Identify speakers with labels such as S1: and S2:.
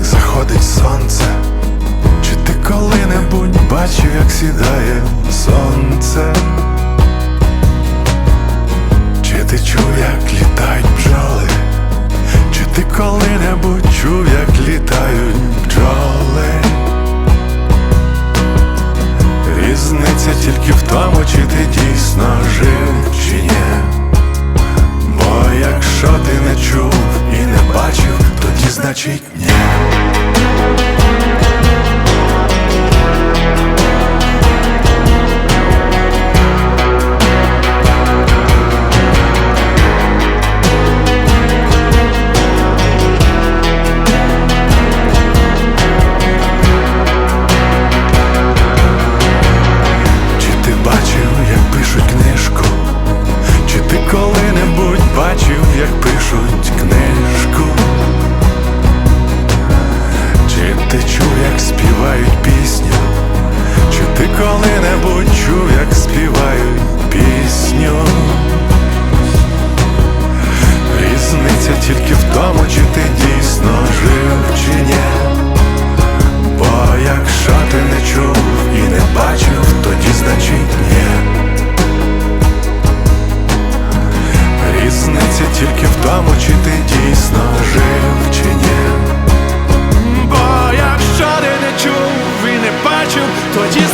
S1: як заходить сонце, чи ти коли-небудь бачив, як сідає сонце? Чи ти чув, як літають бджоли? Чи ти коли-небудь чув, як літають бджоли? Різниця тільки в тому, чи ти дійсно жив, чи ні. Значить ні. Чи ти бачив, як пишуть книжку? як співають пісню, чи ти коли-небудь чув, як співають пісню? Різниця тільки в тому, чи ти дійсно жив, чи ні. Бо якщо ти не чув і не бачив, тоді значить ні. Різниця тільки в тому, чи ти дійсно. tô dizendo.